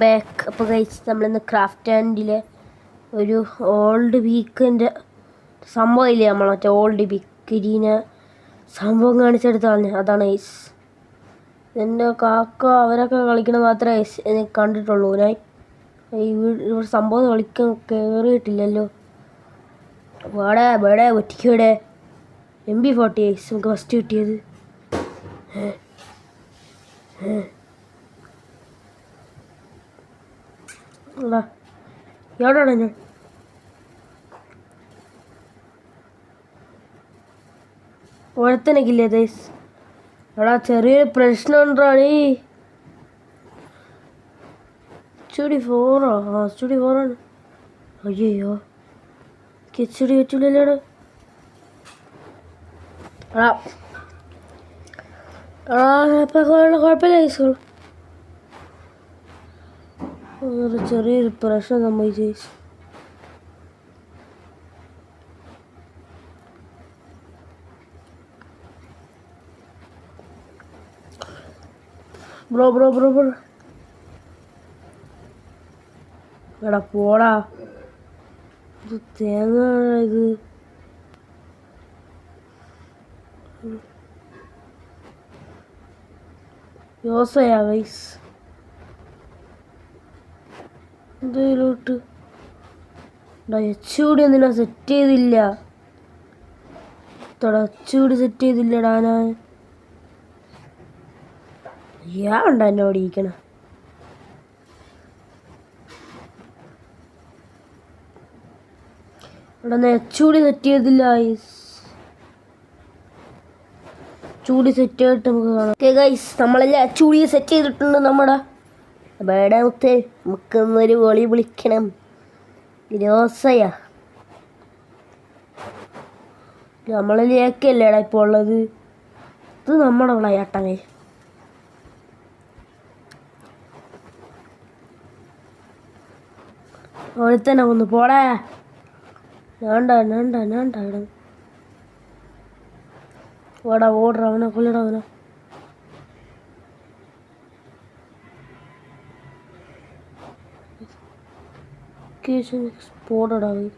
Back അപ്പോൾ കഴിച്ച് നമ്മളിന്ന് ക്രാഫ്റ്റ് ആൻഡിലെ ഒരു ഓൾഡ് വീക്കിന്റെ സംഭവം ഇല്ലേ നമ്മൾ മറ്റേ ഓൾഡ് ബിക്കിരീനെ സംഭവം കാണിച്ചെടുത്ത് കളഞ്ഞ അതാണ് ഐസ് എന്റെ കാക്ക അവരൊക്കെ കളിക്കണ മാത്രമേ ഐസ് എനിക്ക് കണ്ടിട്ടുള്ളൂ. ഞാൻ ഇവിടെ സംഭവം കളിക്കാൻ കയറിയിട്ടില്ലല്ലോ വേടെ വേടെ ഒറ്റയ്ക്കവിടെ എം ബി ഫോർട്ടി ഐസ് നമുക്ക് ഫസ്റ്റ് കിട്ടിയത്. അല്ല എവിടെയാണ് ഞാൻ? ഒരുത്തനക്കില്ലേ ദൈസ് എടാ ചെറിയൊരു പ്രശ്നം ഉണ്ടാടി ചുടി ഫോറോ ആ ചുടി ഫോറാണ് അയ്യോ കിച്ചടി പറ്റില്ലല്ലോടെ എടാ. എടാ. ഇപ്പം കുഴപ്പമില്ല ഐസുകൾ ഒരു ചെറിയൊരു പ്രശ്നം സംഭവിച്ചു ബ്രോ ബ്രോ ബ്രോ ബ്രോ. എടാ പോടാ. ഇത് തേങ്ങ ഇത്? യോസയാ വൈസ് എന്തേലോട്ട്? എച്ചുകൂടി ഞാൻ സെറ്റ് ചെയ്തില്ല. തുടച്ചുകൂടി സെറ്റ് ചെയ്തില്ലടാ ഞാൻ ഞാൻ എന്നെ എന്നോട് ഇരിക്കണ. ഇവിടെ നെച്ചൂടി സെറ്റ് ചെയ്തില്ല. ചൂടി സെറ്റ് ചെയ്തിട്ട് നമുക്ക് കാണാം. ഓക്കെ ഗൈസ് നമ്മളെല്ലാം ചൂടി സെറ്റ് ചെയ്തിട്ടുണ്ട് നമ്മുടെ വേടാ മുത്തേ? നമുക്കൊന്നൊരു വിളി വിളിക്കണം. രോസയ നമ്മളിലേക്കല്ലേടാ ഇപ്പോൾ ഉള്ളത്? ഇത് നമ്മുടെ വിളയാട്ടമേ ഒരുത്തന്നെ ഒന്ന് പോടാ. വേണ്ട വേണ്ട വേണ്ട ഇവിടെ ഓടാ അവനെ കൊല്ലടാ അവനെ. ലൊക്കേഷൻ എക്സ്പോർട്ടഡ് ആയി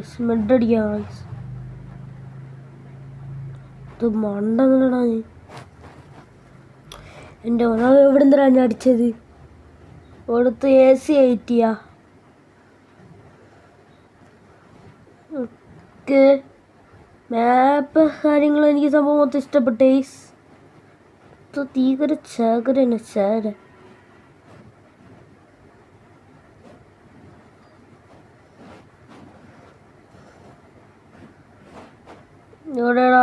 സ്മെഡ് അടിക്കാം. ഇത് മണ്ടെന്നല്ലടാ നീ. എന്റെ ഒന്നാമത് എവിടെ നിന്നാ ഞാൻ അടിച്ചത്? ഇവിടുത്തെ എ സി ആയിട്ടിയാ. മാപ്പ് കാര്യങ്ങളും എനിക്ക് സംഭവം മൊത്തം ഇഷ്ടപ്പെട്ടേ ഇത് തീകര ചാകരനെ ചാര എവിടെടാ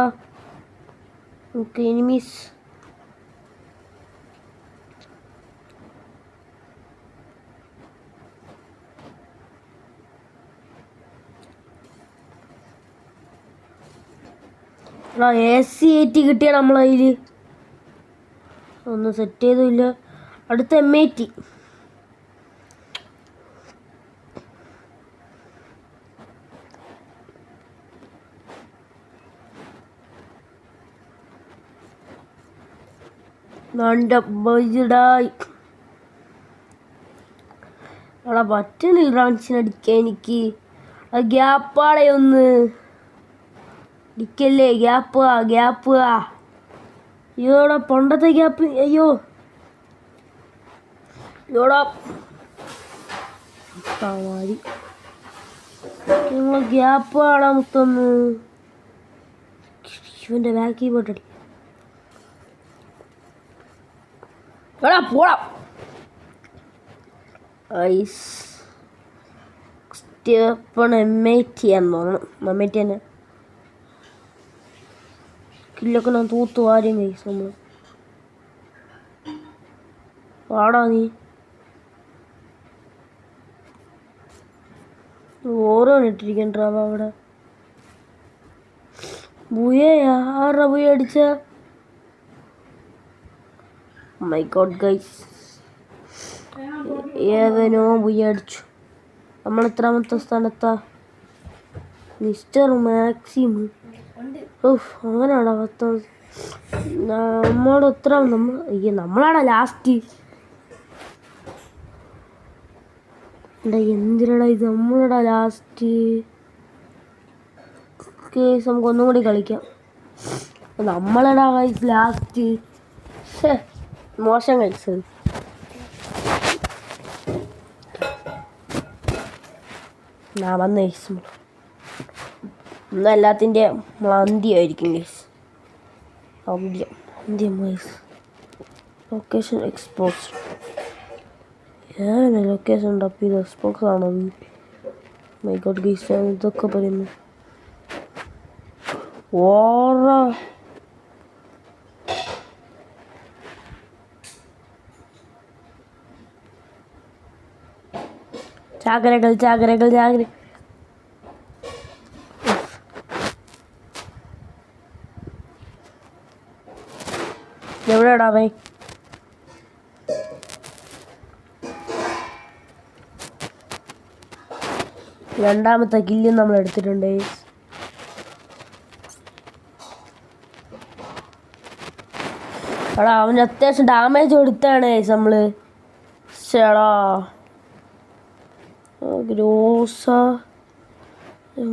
നമുക്ക് എനിമീസ് എ സി ഏറ്റി കിട്ടിയ നമ്മളതിൽ ഒന്നും സെറ്റ് ചെയ്തില്ല. അടുത്ത എം ഐ ടി ബൈഡായി അവിടെ എനിക്ക്. ആ ഗ്യാപ്പാടെ ഒന്ന്. അടിക്കല്ലേ ഗ്യാപ്പ് ഗ്യാപ്പ് ആ. അയ്യോടാ പണ്ടത്തെ ഗ്യാപ്പ് അയ്യോ. അയ്യോടാ മതി ഗ്യാപ്പ് ആടാ മുത്തൊന്ന് ഇവന്റെ ബാക്കി പോട്ടടി എടാ പോടാ. ഐസ്. എം ഐ ടി എന്ന് തോന്നണം എം ഐ ടി തന്നെ. കില്ലൊക്കെ ഞാൻ തൂത്തു ആരും കഴിച്ചു നമ്മൾ വാടാ നീ. ഓരോ ഇട്ടിരിക്കണ്ടാവ അവിടെ. ബുയയാ ആരുടെ ബുയ അടിച്ച? മൈ ഗോഡ് ഗൈസ് ഏവനോ ബുയ അടിച്ചു. നമ്മൾ സ്ഥാനത്താ? മിസ്റ്റർ മാക്സിം ഉഫ് അങ്ങനെയാണോ പത്ത് നമ്മളോട് എത്ര നമ്മൾ അയ്യോ നമ്മളാണോ ലാസ്റ്റ് എടാ എന്തിനടാ ഇത്? നമ്മളടാ ലാസ്റ്റ് കേസ് നമുക്ക് ഒന്നും കൂടി കളിക്കാം. നമ്മളടാ കൈസ് ലാസ്റ്റ് മോശം കഴിച്ചത് ഞാൻ വന്ന കേസ് ഇന്ന് എല്ലാത്തിന്റെ അന്ത്യമായിരിക്കും ഗൈസ് ഔദ്യം അന്ത്യം ഗൈസ് ലൊക്കേഷൻ എക്സ്പോസ് ഞാൻ ലൊക്കേഷൻ ടപ്പ് ചെയ്ത് എക്സ്പോക്സ് ആണോ? മൈ ഗോഡ് ഗൈസ് ഞാൻ ഇതൊക്കെ പറയുന്നു. ഓറ. ചാകരകൾ ചാകരകൾ ചാകര എവിടെയാടാ അവൻ? രണ്ടാമത്തെ കില്ലും നമ്മൾ എടുത്തിട്ടുണ്ട്. എടാ അവന് അത്യാവശ്യം ഡാമേജ് കൊടുത്താണ് നമ്മൾ. ചേടാ ഗ്രോസ.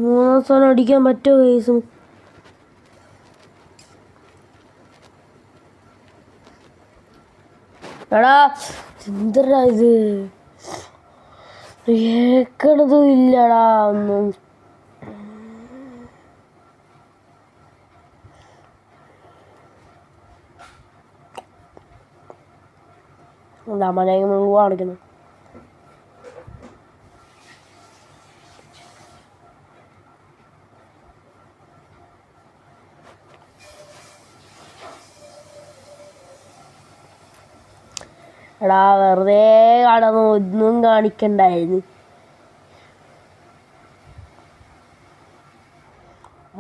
മൂന്നാം സ്ഥാനം അടിക്കാൻ പറ്റുമോ കേസ് എടാ എന്തടാ ഇത്? കേക്കണതും ഇല്ലടാ ഒന്നും. എന്താ മലയും മുഴുവൻ എടാ വെറുതെ കാണുന്നു ഒന്നും കാണിക്കണ്ടായിരുന്നു.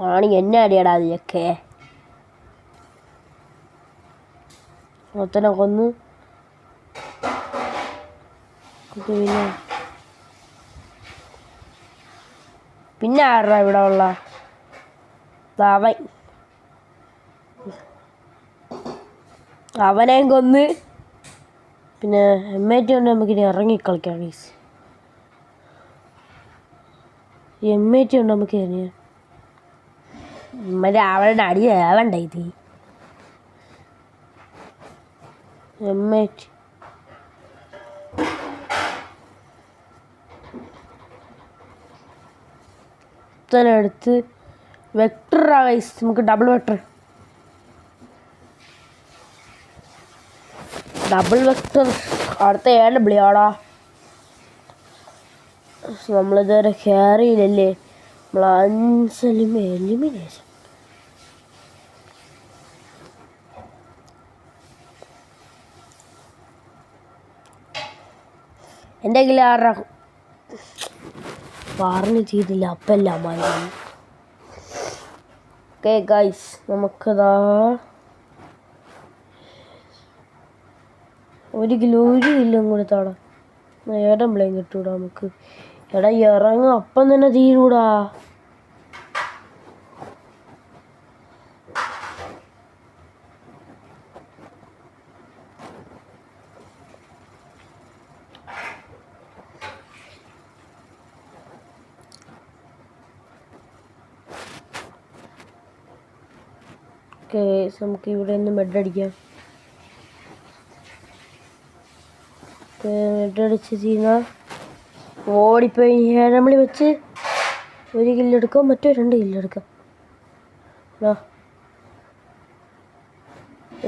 ആണ് എന്നെ അടിയടാ നീയൊക്കെ മൊത്തനെ കൊന്ന്. പിന്നെ. പിന്നെ ആരുടെ ഇവിടെ ഉള്ള? അവൻ. അവനെയും കൊന്ന്. പിന്നെ എം ഐ ടി കൊണ്ട് നമുക്കിനി ഇറങ്ങി കളിക്കാം പ്ലീസ് എം ഐ ടി കൊണ്ട് നമുക്ക് ഇനി മറ്റേ അവളുടെ അടി ആവണ്ട ഇത്? എം ഐ ടി ടുത്ത് എടുത്ത് വെക്ടർ വൈസ് നമുക്ക് ഡബിൾ വെക്ടർ ഡബിൾ വെക്ടർ അടുത്ത ഏഴ് വിളിയാടാ നമ്മളിതുവരെ കയറിയില്ലല്ലേ നമ്മൾ അഞ്ചലും എലിമിനേഷൻ എന്റെ കയ്യിൽ ആരുടെ പറഞ്ഞു ചെയ്തില്ല. അപ്പല്ല ഓക്കെ ഗൈസ് നമുക്കതാ ഒരു കിലോ ഒരു കിലോ കൂടി താടാ. ഏടം പ്ലെയിൻ കിട്ടൂടാ നമുക്ക്. എടാ ഇറങ്ങും. അപ്പം തന്നെ തീരൂടാ. ഓക്കെ നമുക്ക് ഇവിടെ നിന്ന് ബെഡ് അടിക്കാം. ഓടിപ്പോയി. ഏഴമ്പളി വെച്ച് ഒരു കില്ലെടുക്കാം മറ്റോ രണ്ട് കില്ലെടുക്കാം എടാ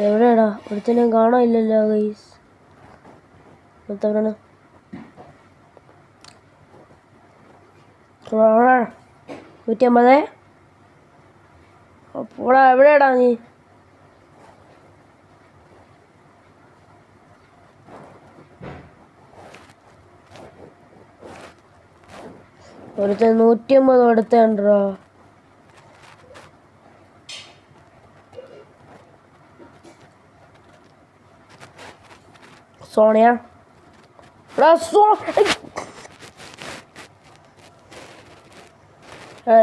എവിടെയാടാ? ഒരുത്തനെ കാണാനില്ലല്ലോ ഗൈസ് ഒരുത്തവരാണ് നൂറ്റി അമ്പത് എവിടെയാടാ നീ? ഒരുത്തൻ നൂറ്റി അമ്പത് കൊടുത്തേണ്ടോ? സോണിയ.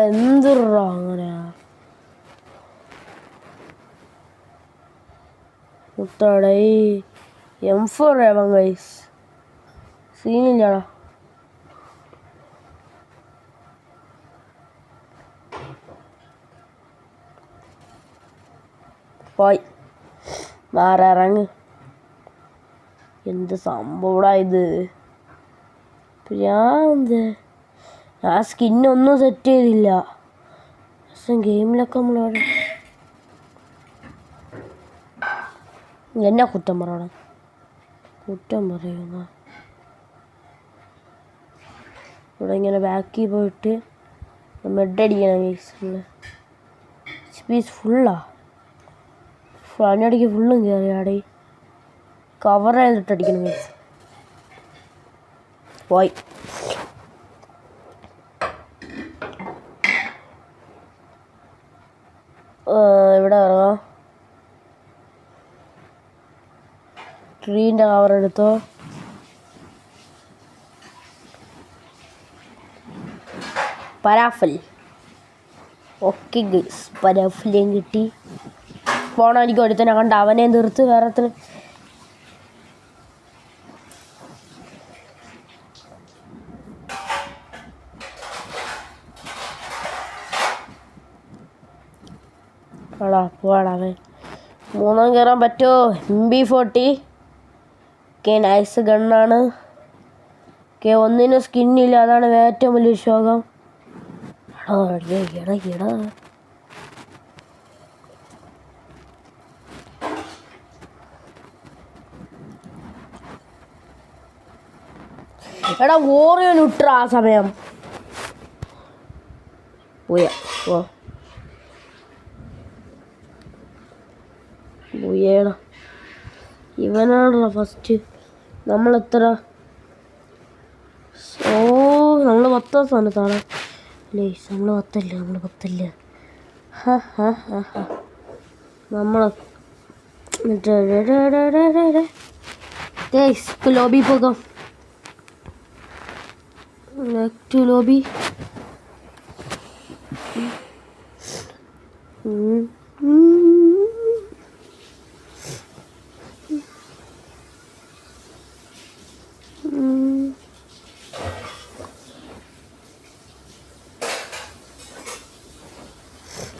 എന്തുറാ അങ്ങനെയാ? മുത്താടേ എം ഫോർ ആവാം ഗൈസ് സീനില്ലടാ പോയി. വേറെ ഇറങ്ങ് എന്ത് സംഭവടാ ഇത് ഞാൻ എന്ത്? ഞാൻ സ്കിന്നൊന്നും സെറ്റ് ചെയ്തില്ല ഗെയിമിലൊക്കെ നമ്മളോട് എന്നാ കുറ്റം പറയണം. കുറ്റം പറയുന്ന. ഇവിടെ ഇങ്ങനെ ബാക്കിൽ പോയിട്ട് മെഡ് അടിക്കണം നമ്മൾ പീസ് ഫുള്ളാ അതിനിടയ്ക്ക് ഫുള്ളും കയറി ആടെ കവർ ചെയ്തിട്ടടിക്കണം ഗൈസ് പോയി. ഇവിടെ ഇറങ്ങാം. ട്രീന്റെ കവർ എടുത്തോ? പരാഫൽ ഓക്കെ ഗൈസ് പരാഫലിയും കിട്ടി. പോണായിരിക്കും ഒരുത്തനെ കണ്ട് അവനെ നിർത്ത് വേറെ ആടാ അവൻ. മൂന്നാം കയറാൻ പറ്റുമോ? M B forty. K nice ഗണ്ണാണ്. കെ ഒന്നിനും സ്കിന്നില്ല. അതാണ് ഏറ്റവും വലിയ ശോകം. എടാ എടാ എടാ. എടാ ഓറിയോൻ ഇട്ട ആ സമയം. പോയ ഓ പോയേടാ. ഇവനാണല്ലോ ഫസ്റ്റ് നമ്മളെത്ര? ഓ നമ്മൾ പത്താം സ്ഥാനത്താണ്. അല്ലേ നമ്മൾ പത്തല്ല? നമ്മൾ പത്തല്ല? നമ്മൾ ലോബി പോകാം. നമ്മൾ ലോബി. പോകാം ടു ലോബി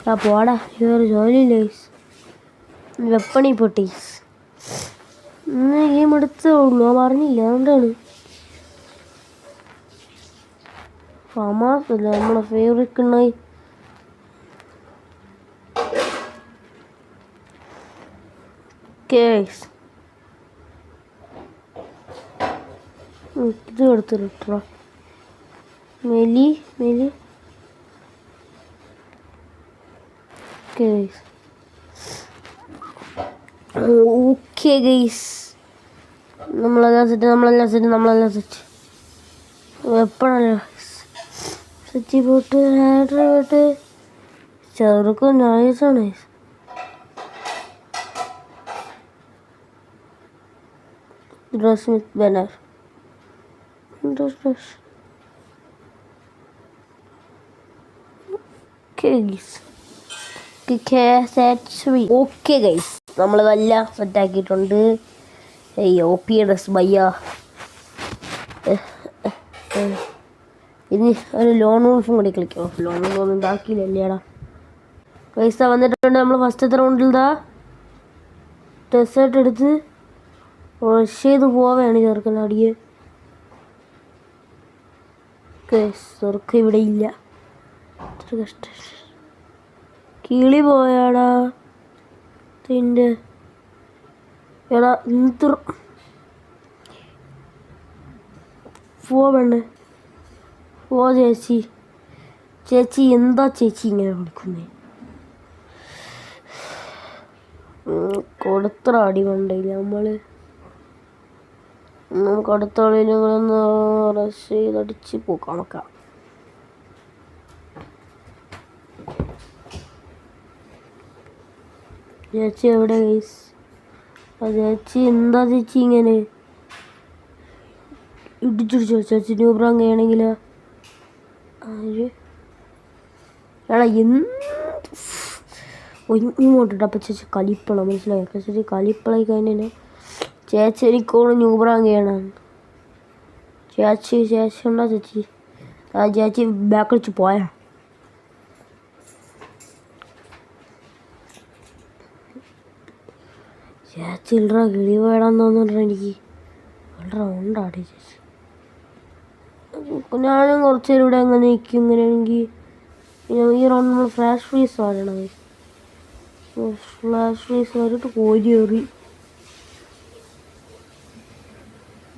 ആ പോടാ. ഇതൊരു ജോലിയില്ലേ വെപ്പണി പൊട്ടി. ഇന്ന് ഗെയിം എടുത്തേ ഉള്ളൂ. പറഞ്ഞില്ല അതുകൊണ്ടാണ്. ഫമാസ് അല്ലേ നമ്മളെ ഫേവറേറ്റ് ഉണ്ടായി കേസ് ഇത് കൊടുത്തിട്ടോ മെലി മെലി. കേസ്. Okay guys. നമ്മളെല്ലാം സെറ്റ് നമ്മളെല്ലാം സെറ്റ് നമ്മളെല്ലാം സെറ്റ്. എപ്പോഴല്ലോ സെറ്റ് പോട്ട് ഹാഡർ പോട്ട് ചെറുക്കും നൈസാണ് dress with banner dress okay guys നമ്മൾ നല്ല സെറ്റാക്കിയിട്ടുണ്ട് ഒ പി ഡ്രസ് ബയ്യ ഇനി ഒരു ലോൺ വോൾഫും കൂടി കളിക്കോ? ലോൺ ഒന്നും ഇതാക്കിയില്ലേടാ പൈസ വന്നിട്ടുണ്ട് നമ്മൾ ഫസ്റ്റത്തെ റൗണ്ടിൽ ഇതാ ടെസ്റ്റ് എടുത്ത് റഷ് ചെയ്ത് പോവുകയാണ് ചെറുക്കൻ അടിയെ. ചെറുക്ക ഇവിടെ ഇല്ല. കഷ്ടം. കിളി പോയാടാ. തിന്റെ എടാ ഇത്ര പോ പോ ചേച്ചി. ചേച്ചി എന്താ ചേച്ചി ഇങ്ങനെ വിളിക്കുന്നേ? കൊടുത്ര അടി കൊണ്ടില്ല നമ്മൾ. നമുക്ക് റഷ് ചെയ്തടിച്ച് പോക്കാം ചേച്ചി എവിടെ ഗൈസ് ചേച്ചി എന്താ ചേച്ചി ഇങ്ങനെ? ഇടിച്ചിടിച്ചോ? ചേച്ചി ആര് എടാ എന്ത് ഇങ്ങോട്ടിട്ട് അപ്പം ചേച്ചി കളിപ്പള മനസ്സിലായോ? ചേച്ചി കളിപ്പളായി കഴിഞ്ഞാൽ ചേച്ചി എനിക്കോട് ന്യൂബ്രാങ്കയാണ് ചേച്ചി ചേച്ചി ഉണ്ടോ ചേച്ചി? ആ ചേച്ചി ബാക്ക് വെച്ച് പോയാ. ചേച്ചി ഇല്ലടാ കിളി വേടാന്ന് തോന്നുന്നുണ്ടോ എനിക്ക്. വളരെ ഉണ്ടാടി ചേച്ചി. ഞാനും കുറച്ച് നേരം ഇവിടെ അങ്ങനെ നിൽക്കും ഇങ്ങനെയാണെങ്കിൽ. ഈ റൗണ്ട് നമ്മൾ ഫ്ലാഷ് ഫ്രീസ് വരണത് ഫ്ലാഷ് ഫ്രീസ് വരട്ട് കോരി എറി.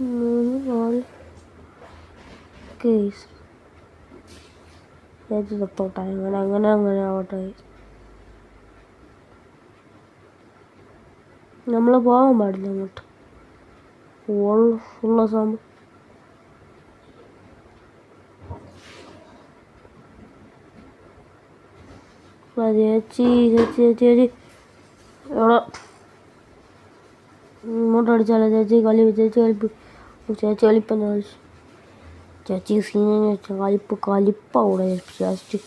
മൂന്ന് നാല്. കേസ് തൊട്ടോട്ടെ അങ്ങനെ അങ്ങനെ അങ്ങനെ ആവട്ടെ നമ്മൾ പോകാൻ പാടില്ല അങ്ങോട്ട്. ഓൾ ഉള്ള ആ ചേച്ചി ചേച്ചി ചേച്ചി ചേച്ചി എവിടെ ഇങ്ങോട്ട് അടിച്ചാലോ ചേച്ചി? കളി ചേച്ചി കളിപ്പ് ചേച്ചി കളിപ്പം ചേച്ചി? സീനെന്ന് വെച്ചാൽ കളിപ്പ് കളിപ്പാവിടെ ചേച്ചി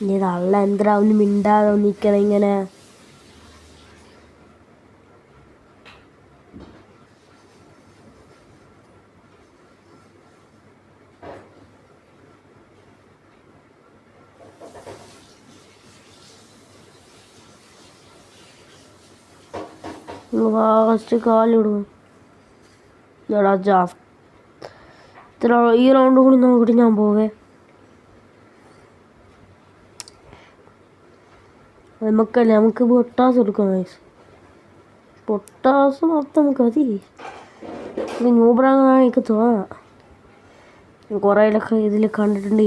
ഇനി തള്ള എന്തിനാ ഒന്ന് മിണ്ടാതെ നിൽക്കണം ഇങ്ങനെ? ഫസ്റ്റ് കാലിടും. എടാ ജാഫ് ഇത്ര ഈ റൗണ്ട് കൂടി നോക്കിയിട്ട് ഞാൻ പോവേ. നമുക്കല്ല നമുക്ക് പൊട്ടാസ് എടുക്കാം ഗൈസ് പൊട്ടാസ് മൊത്തം മതി. ഇത് ന്യൂബ്രാങ്ങാണ് എനിക്ക് തോന്നാം കുറേലൊക്കെ ഇതിൽ കണ്ടിട്ടുണ്ട്.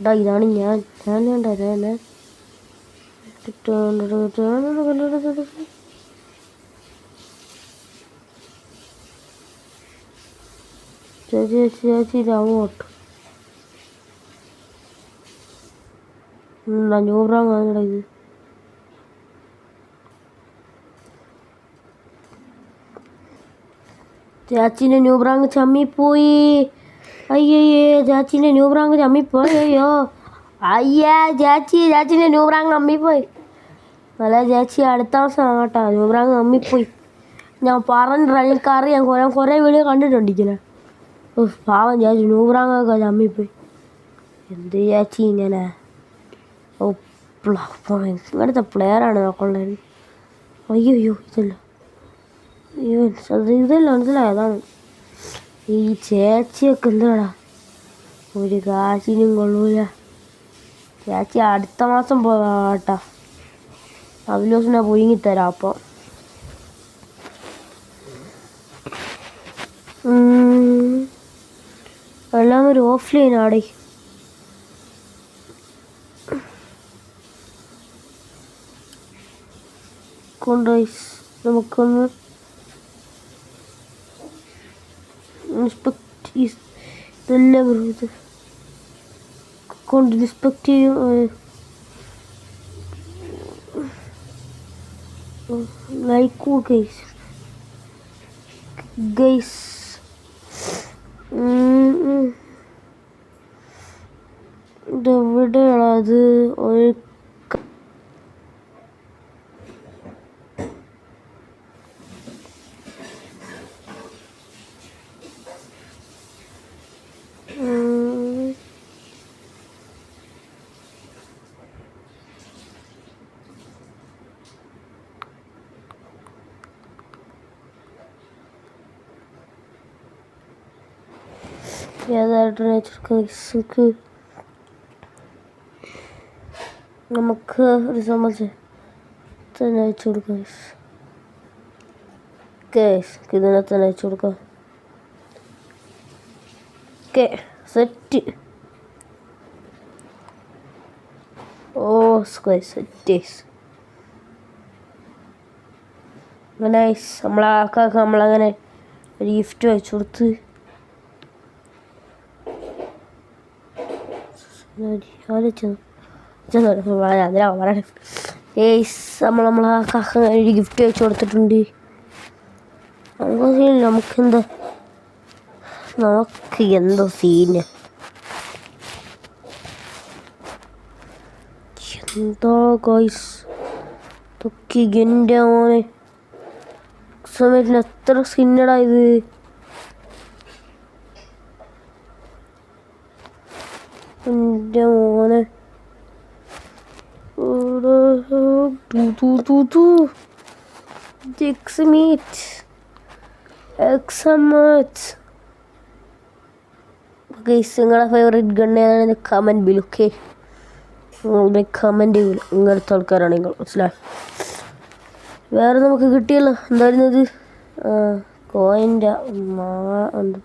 എടാ ഇതാണ് ഞാൻ. ഞാൻ ഞാൻ ഞാൻ. ചേച്ചി ചേച്ചി ചേച്ചി ഇത് അങ്ങോട്ട് എന്താ ന്യൂബ്രാങ്ങാണല്ലോ ഇത് ചാച്ചിന്റെ ന്യൂബ്രാങ്ക് ചമ്മിപ്പോയി അയ്യയ്യേ ചാച്ചിന്റെ ന്യൂബ്രാങ്ക് ചമ്മിപ്പോയി അയ്യോ അയ്യാ ചാച്ചി ചാച്ചിന്റെ ന്യൂബ്രാങ്ക് അമ്മിപ്പോയി നല്ല ചാച്ചി അടുത്ത മാസം കേട്ടോ ന്യൂബ്രാങ്ക് അമ്മിപ്പോയി ഞാൻ പറഞ്ഞിട്ട് എനിക്കറിയാം കുറേ കുറേ വീഡിയോ കണ്ടിട്ടുണ്ട് പാവം ചേച്ചി നൂറാങ്ങൊക്കെ ചമ്മിപ്പോയി എന്ത് ചേച്ചി ഇങ്ങനെ? ഓ ഇങ്ങനത്തെ പ്ലെയറാണ് നോക്കുള്ളത് അയ്യോ അയ്യോ ഇതല്ല. അയ്യോ ഇതല്ല മനസ്സിലായതാണ് ഈ ചേച്ചിയൊക്കെ എന്താടാ ഒരു കാശിനും കൊള്ളൂല. ചേച്ചി അടുത്ത മാസം പോകാട്ടാ അവലോസിനെ പൊയിങ്ങിത്തരാം അപ്പോൾ എല്ലാം ഒരു ഓഫ്ലൈൻ ആടേ കൊണ്ടുപോയി നമുക്കൊന്ന് ഇൻസ്പെക്ട് ഇതെല്ലാം ഇത് കൊണ്ട് ഇൻസ്പെക്ട് ചെയ്യും ലൈക്കൂ ഗൈസ് ഗൈസ് இதை விட அது ஒழுக்க Ya da Red Cook നമുക്ക് ഒരു സംബന്ധിച്ച് തന്നെ അയച്ചു കൊടുക്കാം കേസ് ഇതിനെ തന്നെ അയച്ചു കൊടുക്കാം. Okay set O square set അങ്ങനെ നമ്മളെ ആൾക്കാർക്ക് നമ്മളങ്ങനെ ഒരു ഗിഫ്റ്റ് അയച്ചു കൊടുത്ത്. ആലോചിച്ചത് അതിനാ പറയണേ ഏയ്സ് നമ്മൾ നമ്മളെ ആൾക്കാർക്ക് ഒരു ഗിഫ്റ്റ് വെച്ച് കൊടുത്തിട്ടുണ്ട്. നമുക്ക് നമുക്കെന്താ നമുക്ക് എന്തോ? സീന് എന്തോ ഗൈസ് തൊക്കി എന്റെ മോനെ. സമയത്തിന് എത്ര സ്കിന്നടാ ഇത് എന്റെ മോനെ Dix meat. Excellent. ഗൈസ് നിങ്ങളുടെ ഫേവറേറ്റ് ഗൺ ഏതാണ് കമന്റ് ബിൽ ഓക്കെ നിങ്ങളുടെ കമന്റ് ബിൽ ഇങ്ങനത്തെ ആൾക്കാരാണ് നിങ്ങൾ മനസ്സിലായി? വേറെ നമുക്ക് കിട്ടിയല്ലോ എന്തായിരുന്നു ഇത്? കോയിന്റെ എന്താ?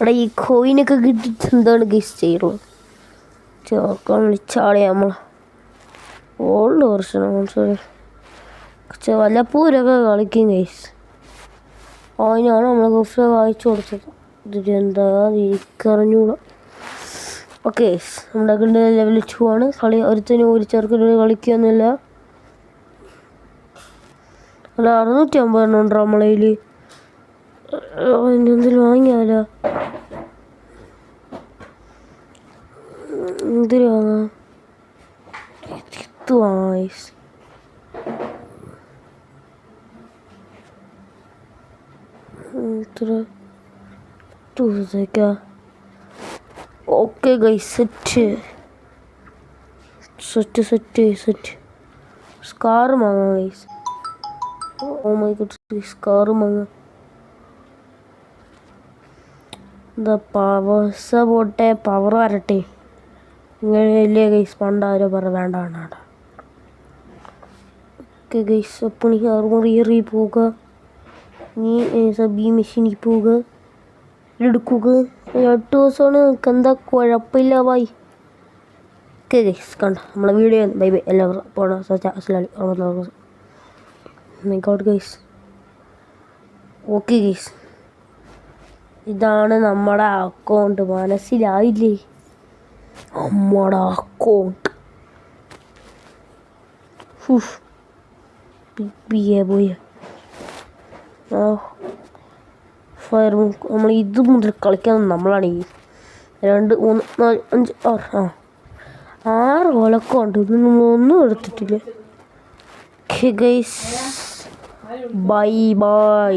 എടാ ഈ കോയിനൊക്കെ കിട്ടിയിട്ട് എന്താണ് ഗൈസ് ചെയ്യുള്ളത് ചോക്കാൻ വിളിച്ചാളെ നമ്മൾ ഓൾഡ് വെർഷൻ സോറി പക്ഷെ വല്ലപ്പോഴൊക്കെ കളിക്കും ഗൈസ് അതിനാണ് നമ്മൾ ഗിഫ്റ്റ് വായിച്ചു കൊടുത്തത്. ഇതിന്റെ എന്താ എനിക്കറിഞ്ഞൂടാ ഓക്കെ നമ്മുടെ കണ്ട് ലെവൽ ടു ആണ്. കളി ഒരുത്തനും ഒരു ചെറുക്കിന് കളിക്കുകയൊന്നുമില്ല അല്ല അറുന്നൂറ്റി അമ്പതെണ്ണം ഉണ്ടോ നമ്മളതിൽ എന്തെങ്കിലും വാങ്ങിയാലോ? എന്തിനു വാങ്ങാം? വാങ്ങാം guys. ഇത്ര two ദിവസത്തേക്കാ okay guy set set set set scar വാങ്ങാം guys oh my good scar വാങ്ങാം എന്താ പവർസ പോട്ടെ പവർ വരട്ടെ. ഇങ്ങനെ വലിയ ഗൈസ് പണ്ടാരോ പറ വേണ്ട വേണ്ട ഓക്കെ ഗൈസ് അപ്പം നീ അറുമുറി പോവുക. നീ സബി മെഷീനിൽ പോവുക. എടുക്കുക. എട്ട് ദിവസമാണ്. എന്താ കുഴപ്പമില്ല ബായ് ഓക്കെ കണ്ട? നമ്മളെ വീഡിയോ ബൈ ബൈ. എല്ലാവരും പോണ. അസ്ലാലി ഗൈസ് ഓക്കെ ഗൈസ് ഇതാണ് നമ്മുടെ അക്കൗണ്ട് മനസ്സിലായില്ലേ? നമ്മുടെ അക്കൗണ്ട് ബിയെ പോയ. ആ ഫയർ നമ്മൾ ഇത് മുതൽ കളിക്കാൻ നമ്മളാണ് ഈ രണ്ട് മൂന്ന് നാല് അഞ്ച് ആറ് ആ. ആറ് ഒലക്കമുണ്ട് ഇതൊന്നും ഒന്നും എടുത്തിട്ടില്ല. Bye bye